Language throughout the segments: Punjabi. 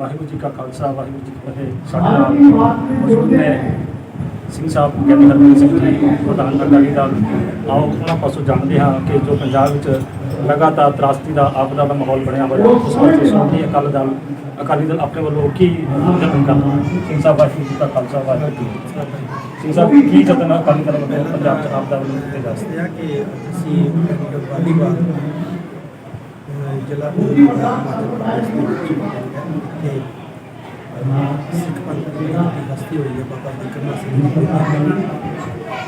ਵਾਹਿਗੁਰੂ ਜੀ ਕਾ ਖਾਲਸਾ, ਵਾਹਿਗੁਰੂ ਜੀ ਕੀ ਫਤਿਹ। ਸਾਡੇ ਨਾਲ ਮੌਜੂਦ ਨੇ ਸਿੰਘ ਸਾਹਿਬ ਗਿਆਨੀ ਹਰਮਨ ਸਿੰਘ ਜੀ, ਪ੍ਰਧਾਨ ਅਕਾਲੀ ਦਲ ਆਓ, ਉਹਨਾਂ ਪਾਸੋਂ ਜਾਣਦੇ ਹਾਂ ਕਿ ਜੋ ਪੰਜਾਬ ਵਿੱਚ ਲਗਾਤਾਰ ਤਰਾਸਦੀ ਦਾ, ਆਪਦਾ ਦਾ ਮਾਹੌਲ ਬਣਿਆ ਹੋਇਆ, ਉਸ ਵਿੱਚ ਸ਼੍ਰੋਮਣੀ ਅਕਾਲੀ ਦਲ ਅਕਾਲੀ ਦਲ ਆਪਣੇ ਵੱਲੋਂ ਕੀ ਯਤਨ ਕਰਦਾ ਸਿੰਘ ਸਾਹਿਬ, ਵਾਹਿਗੁਰੂ ਜੀ ਕਾ ਖਾਲਸਾ, ਵਾਹਿਗੁਰੂ ਜੀ ਸਿੰਘ ਸਾਹਿਬ, ਕੀ ਯਤਨ ਅਕਾਲੀ ਦਲ ਵੱਲੋਂ ਪੰਜਾਬ ਚ ਆਪਦਾ ਵੱਲੋਂ ਕੀਤੇ ਜਾ ਸਕਦੇ ਦੱਸਿਆ ਕਿ ਅਸੀਂ ਵਾਲੀਬਾਲ ਜ਼ਿਲ੍ਹਾ ਹਿਮਾਚਲ ਪ੍ਰਦੇਸ਼ ਦੇ ਵਿੱਚ ਤੇ ਸਿੱਖ ਪੰਥ ਦੀ ਜਿਹੜੀ ਹੋਈ ਹੈ, ਬਾਬਾ ਬਿਕਰਮਾ ਸਿੰਘ ਜੀ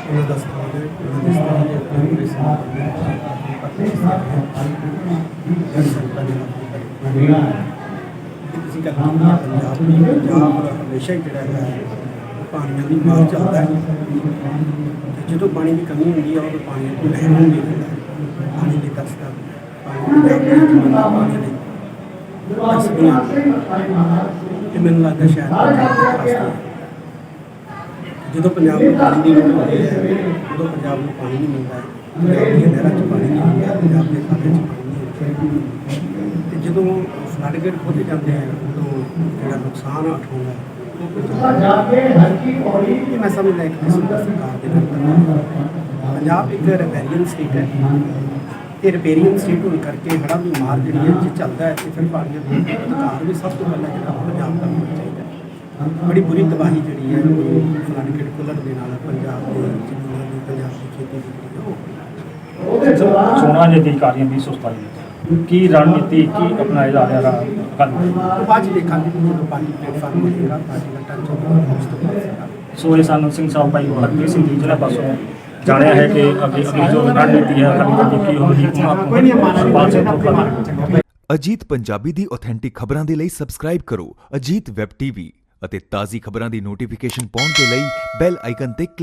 ਉਹਨਾਂ ਦਾ ਸਥਾਨ ਹੈ, ਉਹਨਾਂ ਦੇ ਸਥਾਨ ਦੇ ਉੱਤੇ ਪੂਰੇ ਸਮਾਜ ਦੇ ਵਿੱਚ ਪੱਤੇ ਸੰਤਾਂ ਦੀ ਮਦਦ ਅਸੀਂ ਗੱਲ ਕੀਤੀ ਹੈ ਪੰਜਾਬ ਦੀ ਪੰਜਾਬ ਹਮੇਸ਼ਾ ਹੀ ਜਿਹੜਾ ਹੈ, ਪਾਣੀਆਂ ਦੀ ਮਾਰ ਚੱਲਦਾ ਹੈ। ਜਦੋਂ ਪਾਣੀ ਦੀ ਕਮੀ ਹੁੰਦੀ ਹੈ, ਉਦੋਂ ਪਾਣੀ ਨੂੰ ਲੈਣ ਨੂੰ ਨਹੀਂ ਪਾਣੀ ਦੀ ਤਰਸ ਦਾ ਪਾਣੀ ਪੰਜਾਬ ਮੈਨੂੰ ਲੱਗਦਾ ਸ਼ਾਇਦ ਪੰਜਾਬ ਦੇ ਜਦੋਂ ਪੰਜਾਬ ਨੂੰ ਪਾਣੀ ਦੀ ਲੋੜ ਹੁੰਦੀ ਹੈ ਉਦੋਂ ਪੰਜਾਬ ਨੂੰ ਪਾਣੀ ਨਹੀਂ ਮਿਲਦਾ। ਹੈ ਪੰਜਾਬ ਦੀਆਂ ਨਹਿਰਾਂ 'ਚ ਪਾਣੀ ਨਹੀਂ ਹੁੰਦਾ ਪੰਜਾਬ ਦੇ ਖਾਤੇ 'ਚ ਪਾਣੀ ਨਹੀਂ ਹੁੰਦਾ ਤੇ ਜਦੋਂ ਫਲੱਡਗੇਟ ਖੋਲ੍ਹੇ ਜਾਂਦੇ ਆ, ਉਦੋਂ ਜਿਹੜਾ ਨੁਕਸਾਨ ਉਠਾਉਂਦਾ ਉਹ ਮੈਂ ਸਮਝਦਾ ਇੱਕ ਕਿਸਮ ਸਰਕਾਰ ਦੇ ਨਾਲ। ਕਰਨਾ ਪੰਜਾਬ ਇੱਕ ਰਿਪੇਰੀਅਨ ਸਟੇਟ ਹੈ। ਤੇ ਰਿਪੇਰੀਅਨ ਸਟੇਟ ਹੋਣ ਕਰਕੇ ਹੜ੍ਹਾਂ ਦੀ ਮਾਰ ਜਿਹੜੀ ਹੈ ਜੇ ਚੱਲਦਾ ਹੈ ਤੇ ਫਿਰ ਪਾਣੀਆਂ ਦੇ ਅਧਿਕਾਰ ਵੀ ਸਭ ਤੋਂ ਪਹਿਲਾਂ ਜਿਹੜਾ ਉਹ ਪੰਜਾਬ ਦਾ ਹੋਣਾ ਚਾਹੀਦਾ ਹੈ। ਬੜੀ ਬੁਰੀ ਤਬਾਹੀ ਜਿਹੜੀ ਹੈ ਉਹ ਫਲੱਡਗੇਟ ਖੁੱਲ੍ਹਣ ਦੇ ਨਾਲ ਪੰਜਾਬ ਦੇ ਜ਼ਮੀਨਾਂ ਦੀ ਪੰਜਾਬ ਦੀ ਖੇਤੀ ਦੀ ਜਿਹੜੀ ਹੈ ਉਹ ਚੋਣਾਂ ਦੇ ਅਧਿਕਾਰੀਆਂ ਦੀ ਸੁਸਤਾਈ ਵਿੱਚ। ਕੀ ਰਣਨੀਤੀ ਕੀ ਅਪਣਾਇਆ ਜਾ ਰਿਹਾ ਰਾ ਉਹ ਬਾਅਦ ਦੇਖਾਂਗੇ ਕਿ ਪਾਰਟੀ ਪਲੇਟਫਾਰਮ ਹੋਏਗਾ ਪਾਰਟੀ ਦਾ ਟੱਚ ਹੋਵੇਗਾ ਸੋ ਇਹ ਸਾਨੂੰ ਸਿੰਘ ਸਾਹਿਬ ਭਾਈ ਹਰਪ੍ਰੀਤ ਸਿੰਘ ਜੀ ਜਿਹੜਾ ਪਾਸੋਂ ਜਾਣਿਆ ਹੈ ਕਿ ਅੱਗੇ ਅਗਲੀ ਜੋ ਰਣਨੀਤੀ ਹੈ ਦੀ ਕੀ ਹੋਵੇਗੀ ਉਹਨਾਂ ਅਜੀਤ ਪੰਜਾਬੀ ਦੀ ਆਥੈਂਟਿਕ ਖਬਰਾਂ ਦੇ ਲਈ ਸਬਸਕ੍ਰਾਈਬ ਕਰੋ ਅਜੀਤ ਵੈਬ ਟੀਵੀ ਅਤੇ ਤਾਜ਼ੀ ਖਬਰਾਂ ਦੀ ਨੋਟੀਫਿਕੇਸ਼ਨ ਪਾਉਣ ਦੇ ਲਈ ਬੈਲ ਆਈਕਨ ਤੇ